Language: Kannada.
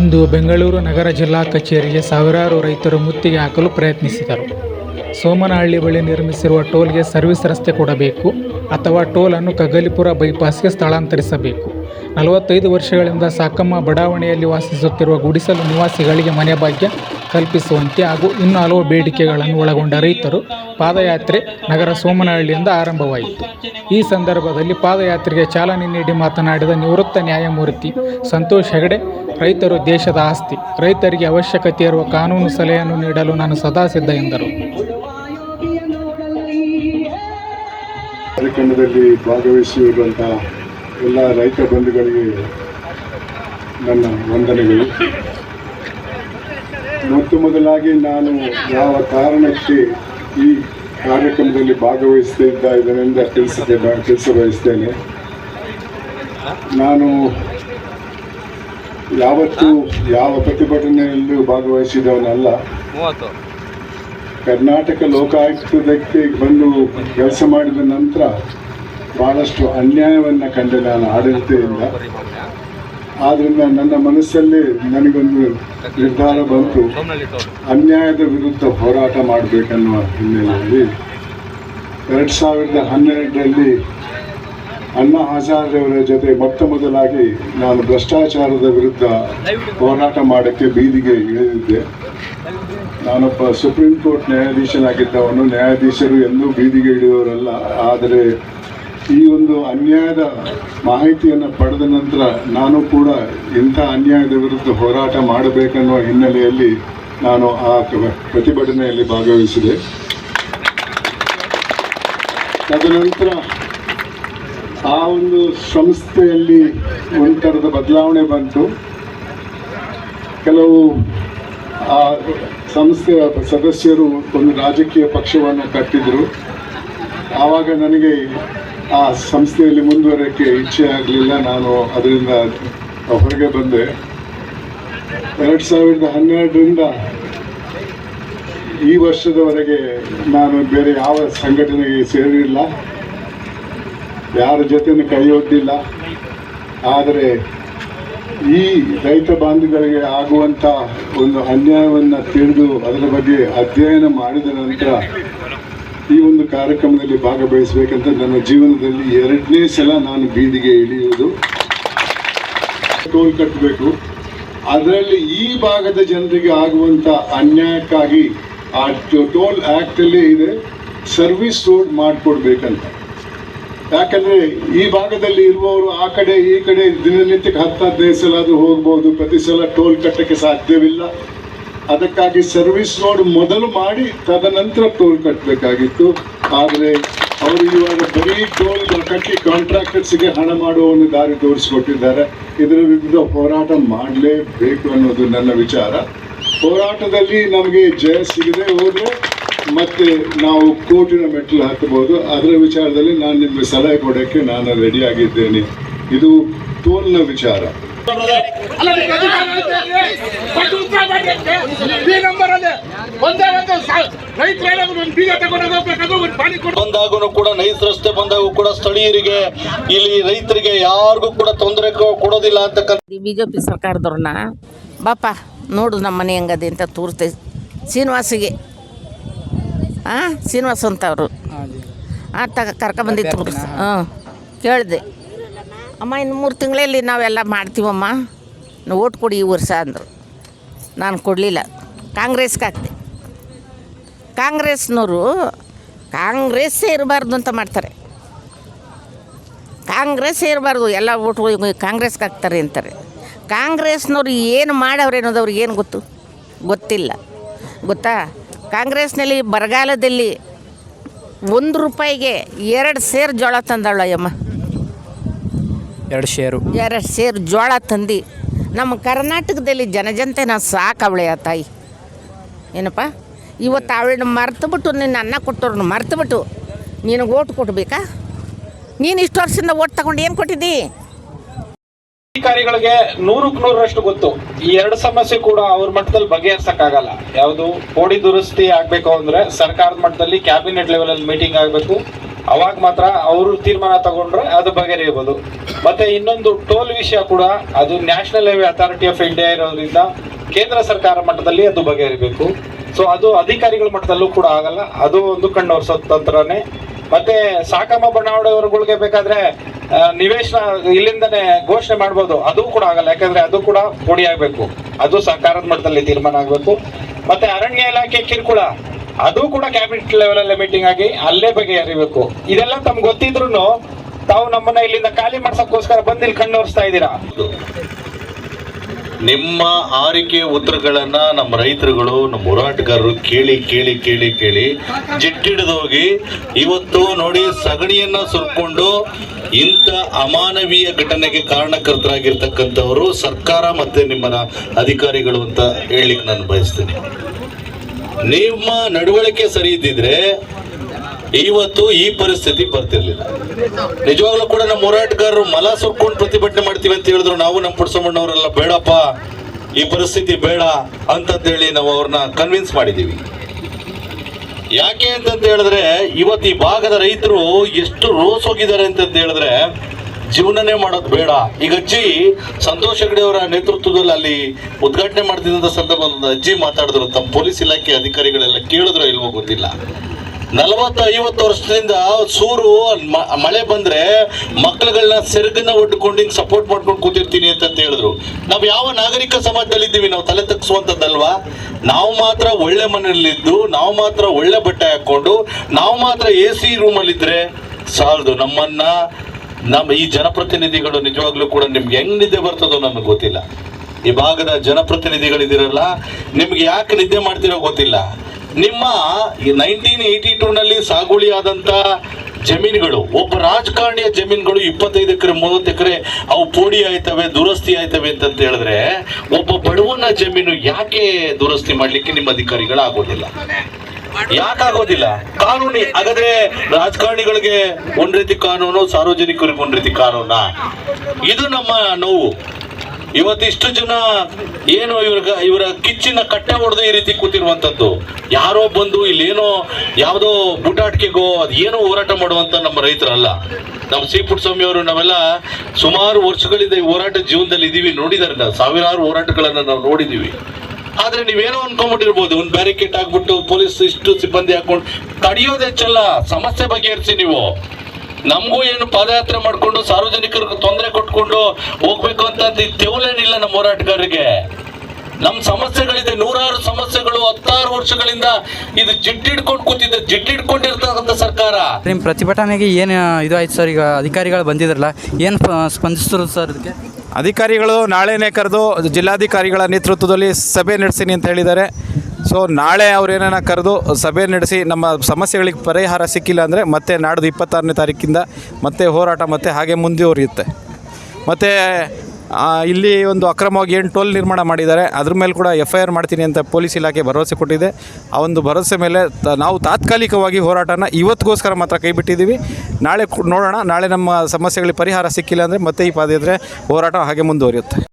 ಇಂದು ಬೆಂಗಳೂರು ನಗರ ಜಿಲ್ಲಾ ಕಚೇರಿಗೆ ಸಾವಿರಾರು ರೈತರು ಮುತ್ತಿಗೆ ಹಾಕಲು ಪ್ರಯತ್ನಿಸಿದರು. ಸೋಮನಹಳ್ಳಿ ಬಳಿ ನಿರ್ಮಿಸಿರುವ ಟೋಲ್ಗೆ ಸರ್ವಿಸ್ ರಸ್ತೆ ಕೊಡಬೇಕು ಅಥವಾ ಟೋಲನ್ನು ಕಗಲಿಪುರ ಬೈಪಾಸ್ಗೆ ಸ್ಥಳಾಂತರಿಸಬೇಕು. ನಲವತ್ತೈದು ವರ್ಷಗಳಿಂದ ಸಾಕಮ್ಮ ಬಡಾವಣೆಯಲ್ಲಿ ವಾಸಿಸುತ್ತಿರುವ ಗುಡಿಸಲು ನಿವಾಸಿಗಳಿಗೆ ಮನೆ ಭಾಗ್ಯ ಕಲ್ಪಿಸುವಂತೆ ಹಾಗೂ ಇನ್ನು ಹಲವು ಬೇಡಿಕೆಗಳನ್ನು ಒಳಗೊಂಡ ರೈತರು ಪಾದಯಾತ್ರೆ ನಗರ ಸೋಮನಹಳ್ಳಿಯಿಂದ ಆರಂಭವಾಯಿತು. ಈ ಸಂದರ್ಭದಲ್ಲಿ ಪಾದಯಾತ್ರೆಗೆ ಚಾಲನೆ ನೀಡಿ ಮಾತನಾಡಿದ ನಿವೃತ್ತ ನ್ಯಾಯಮೂರ್ತಿ ಸಂತೋಷ್ ಹೆಗಡೆ ರೈತರು ದೇಶದ ಆಸ್ತಿ, ರೈತರಿಗೆ ಅವಶ್ಯಕತೆ ಇರುವ ಕಾನೂನು ಸಲಹೆಯನ್ನು ನೀಡಲು ನಾನು ಸದಾ ಸಿದ್ಧ ಎಂದರು. ಕಾರ್ಯಕ್ರಮದಲ್ಲಿ ಭಾಗವಹಿಸಿರುವಂತಹ ಎಲ್ಲ ರೈತ ಬಂಧುಗಳಿಗೆ ನನ್ನ ವಂದನೆಗಳು. ಮೊತ್ತ ಮೊದಲಾಗಿ ನಾನು ಯಾವ ಕಾರಣಕ್ಕೆ ಈ ಕಾರ್ಯಕ್ರಮದಲ್ಲಿ ಭಾಗವಹಿಸ್ತಾ ಇದರಿಂದ ತಿಳಿಸಕ್ಕೆ ತಿಳಿಸ ಬಯಸ್ತೇನೆ ನಾನು ಯಾವತ್ತೂ ಯಾವ ಪ್ರತಿಭಟನೆಯಲ್ಲೂ ಭಾಗವಹಿಸಿದವನಲ್ಲ. ಕರ್ನಾಟಕ ಲೋಕಾಯುಕ್ತದಕ್ಕೆ ಬಂದು ಕೆಲಸ ಮಾಡಿದ ನಂತರ ಬಹಳಷ್ಟು ಅನ್ಯಾಯವನ್ನು ಕಂಡೆ ನಾನು ಆಡಳಿತದಿಂದ. ಆದ್ದರಿಂದ ನನ್ನ ಮನಸ್ಸಲ್ಲಿ ನನಗೊಂದು ನಿರ್ಧಾರ ಬಂತು. ಅನ್ಯಾಯದ ವಿರುದ್ಧ ಹೋರಾಟ ಮಾಡಬೇಕನ್ನುವ ಹಿನ್ನೆಲೆಯಲ್ಲಿ ಎರಡು ಸಾವಿರದ ಹನ್ನೆರಡರಲ್ಲಿ ಅಣ್ಣಾ ಹಜಾರೆಯವರ ಜೊತೆ ಮೊತ್ತ ಮೊದಲಾಗಿ ನಾನು ಭ್ರಷ್ಟಾಚಾರದ ವಿರುದ್ಧ ಹೋರಾಟ ಮಾಡೋಕ್ಕೆ ಬೀದಿಗೆ ಇಳಿದಿದ್ದೆ. ನಾನೊಬ್ಬ ಸುಪ್ರೀಂ ಕೋರ್ಟ್ ನ್ಯಾಯಾಧೀಶನಾಗಿದ್ದವನು, ನ್ಯಾಯಾಧೀಶರು ಎಂದೂ ಬೀದಿಗೆ ಇಳಿಯುವವರಲ್ಲ ಆದರೆ ಈ ಒಂದು ಅನ್ಯಾಯದ ಮಾಹಿತಿಯನ್ನು ಪಡೆದ ನಂತರ ನಾನು ಕೂಡ ಇಂಥ ಅನ್ಯಾಯದ ವಿರುದ್ಧ ಹೋರಾಟ ಮಾಡಬೇಕನ್ನುವ ಹಿನ್ನೆಲೆಯಲ್ಲಿ ನಾನು ಆ ಪ್ರತಿಭಟನೆಯಲ್ಲಿ ಭಾಗವಹಿಸಿದೆ. ತದನಂತರ ಆ ಒಂದು ಸಂಸ್ಥೆಯಲ್ಲಿ ಒಂದು ಬದಲಾವಣೆ ಬಂತು. ಕೆಲವು, ಆ, ಸಂಸ್ಥೆಯ ಸದಸ್ಯರು ಒಂದು ರಾಜಕೀಯ ಪಕ್ಷವನ್ನು ಕಟ್ಟಿದ್ರು. ಆವಾಗ ನನಗೆ ಆ ಸಂಸ್ಥೆಯಲ್ಲಿ ಮುಂದುವರಕ್ಕೆ ಇಚ್ಛೆ ಆಗಲಿಲ್ಲ. ನಾನು ಅದರಿಂದ ಹೊರಗೆ ಬಂದೆ. ಎರಡು ಸಾವಿರದ ಹನ್ನೆರಡರಿಂದ ಈ ವರ್ಷದವರೆಗೆ ನಾನು ಬೇರೆ ಯಾವ ಸಂಘಟನೆಗೆ ಸೇರಿಲ್ಲ. ಯಾರ ಜೊತೆನೂ ಕೈ ಆದರೆ ಈ ರೈತ ಬಾಂಧವರಿಗೆ ಆಗುವಂಥ ಒಂದು ಅನ್ಯಾಯವನ್ನು ತಿಳಿದು ಅದರ ಬಗ್ಗೆ ಅಧ್ಯಯನ ಮಾಡಿದ ನಂತರ ಈ ಒಂದು ಕಾರ್ಯಕ್ರಮದಲ್ಲಿ ಭಾಗವಹಿಸಬೇಕಂತ ನನ್ನ ಜೀವನದಲ್ಲಿ ಎರಡನೇ ಸಲ ನಾನು ಬೀದಿಗೆ ಇಳಿಯುವುದು. ಟೋಲ್ ಕಟ್ಟಬೇಕು. ಅದರಲ್ಲಿ ಈ ಭಾಗದ ಜನರಿಗೆ ಆಗುವಂಥ ಅನ್ಯಾಯಕ್ಕಾಗಿ ಆ ಟೋಲ್ ಆ್ಯಕ್ಟಲ್ಲೇ ಇದೆ. ಸರ್ವಿಸ್ ರೋಡ್ ಮಾಡಿಕೊಡ್ಬೇಕಂತ. ಯಾಕಂದ್ರೆ ಈ ಭಾಗದಲ್ಲಿ ಇರುವವರು ಆ ಕಡೆ, ಈ ಕಡೆ ದಿನನಿತ್ಯಕ್ಕೆ ಹತ್ತು ಹದಿನೈದು ಸಲ ಅದು ಹೋಗ್ಬೋದು, ಪ್ರತಿ ಸಲ ಟೋಲ್ ಕಟ್ಟಕ್ಕೆ ಸಾಧ್ಯವಿಲ್ಲ. ಅದಕ್ಕಾಗಿ ಸರ್ವಿಸ್ ರೋಡ್ ಮೊದಲು ಮಾಡಿ, ತದನಂತರ ಟೋಲ್ ಕಟ್ಟಬೇಕಾಗಿತ್ತು. ಆದರೆ ಅವರು ಇವಾಗ ಬರೀ ಟೋಲ್ ಕಟ್ಟಿ ಕಾಂಟ್ರಾಕ್ಟರ್ಸ್ಗೆ ಹಣ ಮಾಡುವ ಒಂದು ದಾರಿ ತೋರಿಸಿಕೊಟ್ಟಿದ್ದಾರೆ. ಇದರ ವಿರುದ್ಧ ಹೋರಾಟ ಮಾಡಲೇಬೇಕು ಅನ್ನೋದು ನನ್ನ ವಿಚಾರ. ಹೋರಾಟದಲ್ಲಿ ನಮಗೆ ಜಯ ಸಿಗದೆ ಹೋದ್ರೆ ಮತ್ತೆ ನಾವು ಕೋರ್ಟಿನ ಮೆಟ್ಟಲು ಹಾಕಬಹುದು. ಅದರ ವಿಚಾರದಲ್ಲಿ ನಾನು ನಿಮಗೆ ಸಲಹೆ ಕೊಡೋಕ್ಕೆ ನಾನು ರೆಡಿ ಆಗಿದ್ದೇನೆ. ಇದು ಟೋಲ್ನ ವಿಚಾರ. ಬಂದಾಗೂ ಕೂಡ ನೈಸ್ ರಸ್ತೆ ಬಂದಾಗೂ ಕೂಡ ಸ್ಥಳೀಯರಿಗೆ ಇಲ್ಲಿ ರೈತರಿಗೆ ಯಾರಿಗೂ ಕೂಡ ತೊಂದರೆ ಕೊಡೋದಿಲ್ಲ ಅಂತಕ್ಕಂಥ ಬಿಜೆಪಿ ಸರ್ಕಾರದವ್ರನ್ನ ಬಾಪ ನೋಡು ನಮ್ಮ ಮನೆ ಹೆಂಗದೆ ಅಂತ ತೋರಿಸ್ತೆ ಶ್ರೀನಿವಾಸಿಗೆ. ಹಾಂ ಶ್ರೀನಿವಾಸ ಅಂತ ಅವರು ಆ ತಗ ಬಂದಿತ್ತು ಹ್ಞೂ ಹಾಂ. ಕೇಳಿದೆ. ಅಮ್ಮ ಇನ್ನು ಮೂರು ತಿಂಗಳಲ್ಲಿ ನಾವೆಲ್ಲ ಮಾಡ್ತೀವಮ್ಮ. ಓಟ್ ಕೊಡಿ ಈ ವರ್ಷ ಅಂದರು. ನಾನು ಕೊಡಲಿಲ್ಲ. ಕಾಂಗ್ರೆಸ್ಗೆ ಹಾಕ್ತೆ ಕಾಂಗ್ರೆಸ್ನವರು ಕಾಂಗ್ರೆಸ್ಸೇ ಇರಬಾರ್ದು ಅಂತ ಮಾಡ್ತಾರೆ. ಕಾಂಗ್ರೆಸ್ಸೇ ಇರಬಾರ್ದು ಎಲ್ಲ ಓಟ್ಗಳು ಕಾಂಗ್ರೆಸ್ಗೆ ಹಾಕ್ತಾರೆ ಅಂತಾರೆ. ಕಾಂಗ್ರೆಸ್ನವ್ರು ಏನು ಮಾಡವ್ರೆ ಅನ್ನೋದು ಅವ್ರಿಗೆ ಏನು ಗೊತ್ತು? ಗೊತ್ತಿಲ್ಲ. ಗೊತ್ತಾ? ಕಾಂಗ್ರೆಸ್ನಲ್ಲಿ ಬರಗಾಲದಲ್ಲಿ ಒಂದು ರೂಪಾಯಿಗೆ ಎರಡು ಸೇರು ಜೋಳ ತಂದಳು ಅಯ್ಯಮ್ಮ ಎರಡು ಸೇರು. ಎರಡು ಸೇರು ಜೋಳ ತಂದು. ನಮ್ಮ ಕರ್ನಾಟಕದಲ್ಲಿ ಜನಜನತೆನ ಸಾಕವಳೆ ಆ ತಾಯಿ. ಏನಪ್ಪ? ಇವತ್ತು ಅವಳನ್ನ ಮರ್ತುಬಿಟ್ಟು ನಿನ್ನ ಅನ್ನ ಕೊಟ್ಟವ್ರನ್ನ ಮರ್ತುಬಿಟ್ಟು ನಿನಗೆ ಓಟ್ ಕೊಡ್ಬೇಕಾ? ನೀನು ಇಷ್ಟು ವರ್ಷದಿಂದ ಓಟ್ ತಗೊಂಡು ಏನು ಕೊಟ್ಟಿದ್ದಿ? ಅಧಿಕಾರಿಗಳಿಗೆ ನೂರಕ್ಕೆ ನೂರರಷ್ಟು ಗೊತ್ತು. ಈ ಎರಡು ಸಮಸ್ಯೆ ಕೂಡ ಅವ್ರ ಮಟ್ಟದಲ್ಲಿ ಬಗೆಹರಿಸಕ್ಕಾಗಲ್ಲ. ಯಾವುದು ಕೋಡಿ ದುರಸ್ತಿ ಆಗಬೇಕು ಅಂದ್ರೆ ಸರ್ಕಾರದ ಮಟ್ಟದಲ್ಲಿ ಕ್ಯಾಬಿನೆಟ್ ಲೆವೆಲಲ್ಲಿ ಮೀಟಿಂಗ್ ಆಗಬೇಕು. ಅವಾಗ ಮಾತ್ರ ಅವರು ತೀರ್ಮಾನ ತಗೊಂಡ್ರೆ ಅದು ಬಗೆಹರಿಯಬಹುದು. ಮತ್ತೆ ಇನ್ನೊಂದು ಟೋಲ್ ವಿಷಯ ಕೂಡ, ಅದು national highway authority of India ಇರೋದ್ರಿಂದ ಕೇಂದ್ರ ಸರ್ಕಾರ ಮಟ್ಟದಲ್ಲಿ ಅದು ಬಗೆಹರಿಬೇಕು. ಸೊ ಅದು ಅಧಿಕಾರಿಗಳ ಮಟ್ಟದಲ್ಲೂ ಕೂಡ ಆಗಲ್ಲ. ಅದು ಒಂದು ಕಣ್ಣು ತಂತ್ರನೇ. ಮತ್ತೆ ಸಾಕಮ್ಮ ಬಣ್ಣಾವಡೆಯವರುಗಳಿಗೆ ಬೇಕಾದ್ರೆ ನಿವೇಶನ ಇಲ್ಲಿಂದನೇ ಘೋಷಣೆ ಮಾಡ್ಬೋದು. ಅದು ಕೂಡ ಆಗಲ್ಲ. ಯಾಕಂದ್ರೆ ಅದು ಕೂಡ ಪುಡಿ ಆಗ್ಬೇಕು ಅದು ಸರ್ಕಾರದ ಮಟ್ಟದಲ್ಲಿ ತೀರ್ಮಾನ ಆಗ್ಬೇಕು. ಮತ್ತೆ ಅರಣ್ಯ ಇಲಾಖೆ ಕಿರುಕುಳ. ಅದು ಕೂಡ ಕ್ಯಾಬಿನೆಟ್ ಲೆವೆಲ್ ಮೀಟಿಂಗ್ ಆಗಿ ಅಲ್ಲೇ ಬಗೆಹರಿಬೇಕು. ಇದೆಲ್ಲ ತಮ್ಗೆ ಗೊತ್ತಿದ್ರು ತಾವು ನಮ್ಮನ್ನ ಇಲ್ಲಿಂದ ಖಾಲಿ ಮಾಡ್ಸಕ್ಕೋಸ್ಕರ ಬಂದು ಇಲ್ಲಿ ಕಣ್ಣು ಒರೆಸ್ತಾ ಇದ್ದೀರಾ? ನಿಮ್ಮ ಆರಿಕೆ ಉತ್ತರಗಳನ್ನ ನಮ್ಮ ರೈತರುಗಳು, ನಮ್ಮ ಹೋರಾಟಗಾರರು ಕೇಳಿ ಕೇಳಿ ಕೇಳಿ ಕೇಳಿ ಜಿಟ್ಟಿಡಿದೋಗಿ ಇವತ್ತು ನೋಡಿ ಸಗಣಿಯನ್ನ ಸುರ್ಕೊಂಡು ಇಂಥ ಅಮಾನವೀಯ ಘಟನೆಗೆ ಕಾರಣಕರ್ತರಾಗಿರ್ತಕ್ಕಂಥವರು ಸರ್ಕಾರ ಮತ್ತೆ ನಿಮ್ಮ ಅಧಿಕಾರಿಗಳು ಅಂತ ಹೇಳಲಿಕ್ಕೆ ನಾನು ಬಯಸ್ತೇನೆ. ನಿಮ್ಮ ನಡವಳಿಕೆ ಸರಿ ಇದ್ದಿದ್ರೆ ಇವತ್ತು ಈ ಪರಿಸ್ಥಿತಿ ಬರ್ತಿರ್ಲಿಲ್ಲ. ನಿಜವಾಗ್ಲೂ ಕೂಡ ನಮ್ಮ ಹೋರಾಟಗಾರರು ಮಲ ಸುರ್ಕೊಂಡು ಪ್ರತಿಭಟನೆ ಮಾಡ್ತೀವಿ ಅಂತ ಹೇಳಿದ್ರು. ನಾವು ನಮ್ಮ ಪುಟ್ಟಸಮ್ಮಣ್ಣವರೆಲ್ಲ ಬೇಡಪ್ಪ, ಈ ಪರಿಸ್ಥಿತಿ ಬೇಡ ಅಂತಂತೇಳಿ ನಾವು ಅವ್ರನ್ನ ಕನ್ವಿನ್ಸ್ ಮಾಡಿದ್ದೀವಿ. ಯಾಕೆ ಅಂತಂತ ಹೇಳಿದ್ರೆ, ಇವತ್ತು ಈ ಭಾಗದ ರೈತರು ಎಷ್ಟು ರೋಸ್ ಹೋಗಿದ್ದಾರೆ ಅಂತಂತ ಹೇಳಿದ್ರೆ, ಜೀವನನೇ ಮಾಡೋದು ಬೇಡ. ಈಗ ಅಜ್ಜಿ, ಸಂತೋಷ್ ಹೆಗಡೆ ಅವರ ನೇತೃತ್ವದಲ್ಲಿ ಅಲ್ಲಿ ಉದ್ಘಾಟನೆ ಮಾಡ್ತಿದ್ದಂಥ ಸಂದರ್ಭದಲ್ಲಿ ಅಜ್ಜಿ ಮಾತಾಡಿದ್ರು. ತಮ್ಮ ಪೊಲೀಸ್ ಇಲಾಖೆ ಅಧಿಕಾರಿಗಳೆಲ್ಲ ಕೇಳಿದ್ರು ಇಲ್ವೋ ಗೊತ್ತಿಲ್ಲ. ನಲವತ್ತು ಐವತ್ತು ವರ್ಷದಿಂದ ಸೂರು ಮಳೆ ಬಂದ್ರೆ ಮಕ್ಕಳುಗಳನ್ನ ಸೆರಗನ್ನ ಒಡ್ಕೊಂಡು ಹಿಂಗ್ ಸಪೋರ್ಟ್ ಮಾಡ್ಕೊಂಡು ಕೂತಿರ್ತೀನಿ ಅಂತ ಹೇಳಿದ್ರು. ನಾವು ಯಾವ ನಾಗರಿಕ ಸಮಾಜದಲ್ಲಿ ಇದ್ದೀವಿ ನಾವು ತಲೆ ತಗ್ಸುವಂತದ್ದಲ್ವಾ ನಾವು ಮಾತ್ರ ಒಳ್ಳೆ ಮನೆಯಲ್ಲಿದ್ದು, ನಾವು ಮಾತ್ರ ಒಳ್ಳೆ ಬಟ್ಟೆ ಹಾಕೊಂಡು ನಾವು ಮಾತ್ರ ಎ ಸಿ ರೂಮಲ್ಲಿದ್ರೆ ಸಾಲದು. ನಮ್ಮನ್ನ ನಮ್ಮ ಈ ಜನಪ್ರತಿನಿಧಿಗಳು ನಿಜವಾಗ್ಲೂ ಕೂಡ ನಿಮ್ಗೆ ಹೆಂಗ್ ನಿದ್ದೆ ಬರ್ತದೋ ನನಗೆ ಗೊತ್ತಿಲ್ಲ. ಈ ಭಾಗದ ಜನಪ್ರತಿನಿಧಿಗಳಿದಿರಲ್ಲ ನಿಮ್ಗೆ ಯಾಕೆ ನಿದ್ದೆ ಮಾಡ್ತಿರೋ ಗೊತ್ತಿಲ್ಲ. ನಿಮ್ಮ ನೈನ್ಟೀನ್ ಏಯ್ಟಿ ಟೂನಲ್ಲಿ ಸಾಗುವಳಿ ಆದಂತ ಜಮೀನುಗಳು, ಒಬ್ಬ ರಾಜಕಾರಣಿಯ ಜಮೀನುಗಳು ಇಪ್ಪತ್ತೈದು ಎಕರೆ, ಮೂವತ್ತು ಎಕರೆ, ಅವು ಪೋಡಿ ಆಯ್ತವೆ, ದುರಸ್ತಿ ಆಯ್ತವೆ ಅಂತ ಹೇಳಿದ್ರೆ ಒಬ್ಬ ಬಡವನ ಜಮೀನು ಯಾಕೆ ದುರಸ್ತಿ ಮಾಡ್ಲಿಕ್ಕೆ ನಿಮ್ಮ ಅಧಿಕಾರಿಗಳು ಆಗೋದಿಲ್ಲ ಯಾಕಾಗೋದಿಲ್ಲ? ಕಾನೂನಿ, ಹಾಗಾದ್ರೆ ರಾಜಕಾರಣಿಗಳಿಗೆ ಒಂದ್ ರೀತಿ ಕಾನೂನು, ಸಾರ್ವಜನಿಕರಿಗೆ ಒಂದ್ ರೀತಿ ಕಾನೂನ? ಇದು ನಮ್ಮ ನೋವು. ಇವತ್ತಿಷ್ಟು ಜನ ಏನು ಇವ್ರ ಇವರ ಕಿಚ್ಚಿನ ಕಟ್ಟೆ ಹೊಡೆದು ಈ ರೀತಿ ಕೂತಿರುವಂತದ್ದು ಯಾರೋ ಬಂದು ಇಲ್ಲೇನೋ ಯಾವುದೋ ಬುಟಾಟಿಕೆಗೋ ಅದು ಏನೋ ಹೋರಾಟ ಮಾಡುವಂತ ನಮ್ಮ ರೈತರಲ್ಲ. ನಮ್ಮ ಸಿ ಪುಟ್ಟಸ್ವಾಮಿ ಅವರು ನಾವೆಲ್ಲ ಸುಮಾರು ವರ್ಷಗಳಿಂದ ಈ ಹೋರಾಟ ಜೀವನದಲ್ಲಿ ಇದೀವಿ ನೋಡಿದಾರೆ ನಾವು. ಸಾವಿರಾರು ಹೋರಾಟಗಳನ್ನು ನಾವು ನೋಡಿದೀವಿ. ಆದ್ರೆ ನೀವೇನೋ ಅನ್ಕೊಂಡ್ಬಿಟ್ಟಿರ್ಬೋದು, ಒಂದು ಬ್ಯಾರಿಕೇಟ್ ಹಾಕ್ಬಿಟ್ಟು ಪೊಲೀಸ್ ಇಷ್ಟು ಸಿಬ್ಬಂದಿ ಹಾಕೊಂಡು, ತಡೆಯೋದು ಹೆಚ್ಚಲ್ಲ, ಸಮಸ್ಯೆ ಬಗೆಹರಿಸಿ ನೀವು. ನಮಗೂ ಏನು ಪಾದಯಾತ್ರೆ ಮಾಡಿಕೊಂಡು ಸಾರ್ವಜನಿಕರಿಗೆ ತೊಂದರೆ ಕೊಟ್ಕೊಂಡು ಹೋಗ್ಬೇಕು ಅಂತ ತೆವಲೇನಿಲ್ಲ ನಮ್ಮ ಹೋರಾಟಗಾರರಿಗೆ. ನಮ್ಮ ಸಮಸ್ಯೆಗಳಿದೆ ನೂರಾರು ಸಮಸ್ಯೆಗಳು ಹತ್ತಾರು ವರ್ಷಗಳಿಂದ ಇದು ಜಿಟ್ಟಿಡ್ಕೊಂಡು ಕೂತಿದೆ ಜಿಟ್ಟಿಡ್ಕೊಂಡಿರ್ತಕ್ಕಂಥ ಸರ್ಕಾರ. ನಿಮ್ಮ ಪ್ರತಿಭಟನೆಗೆ ಏನು ಇದು ಆಯ್ತು ಸರ್? ಈಗ ಅಧಿಕಾರಿಗಳು ಬಂದಿದ್ರಲ್ಲ ಏನು ಸ್ಪಂದಿಸ್ತಾರೆ ಸರ್ ಇದಕ್ಕೆ? ಅಧಿಕಾರಿಗಳು ನಾಳೆನೇ ಕರೆದು ಜಿಲ್ಲಾಧಿಕಾರಿಗಳ ನೇತೃತ್ವದಲ್ಲಿ ಸಭೆ ನಡೆಸಿನಿ ಅಂತ ಹೇಳಿದ್ದಾರೆ. ಸೊ ನಾಳೆ ಅವ್ರೇನ ಕರೆದು ಸಭೆ ನಡೆಸಿ ನಮ್ಮ ಸಮಸ್ಯೆಗಳಿಗೆ ಪರಿಹಾರ ಸಿಕ್ಕಿಲ್ಲ ಅಂದರೆ ಮತ್ತೆ ನಾಡ್ದು ಇಪ್ಪತ್ತಾರನೇ ತಾರೀಕಿಂದ ಮತ್ತೆ ಹೋರಾಟ ಮತ್ತೆ ಹಾಗೆ ಮುಂದುವರಿಯುತ್ತೆ. ಮತ್ತು ಇಲ್ಲಿ ಒಂದು ಅಕ್ರಮವಾಗಿ ಏನು ಟೋಲ್ ನಿರ್ಮಾಣ ಮಾಡಿದ್ದಾರೆ, ಅದ್ರ ಮೇಲೆ ಕೂಡ ಎಫ್ ಐ ಆರ್ ಮಾಡ್ತೀನಿ ಅಂತ ಪೊಲೀಸ್ ಇಲಾಖೆ ಭರವಸೆ ಕೊಟ್ಟಿದೆ. ಆ ಒಂದು ಭರವಸೆ ಮೇಲೆ ತ- ನಾವು ತಾತ್ಕಾಲಿಕವಾಗಿ ಹೋರಾಟನ ಇವತ್ತಿಗೋಸ್ಕರ ಮಾತ್ರ ಕೈಬಿಟ್ಟಿದ್ದೀವಿ ನಾಳೆ ನೋಡೋಣ, ನಾಳೆ ನಮ್ಮ ಸಮಸ್ಯೆಗಳಿಗೆ ಪರಿಹಾರ ಸಿಕ್ಕಿಲ್ಲ ಅಂದರೆ ಮತ್ತೆ ಈ ಪಾದಯಾತ್ರೆ ಹೋರಾಟ ಹಾಗೆ ಮುಂದುವರಿಯುತ್ತೆ.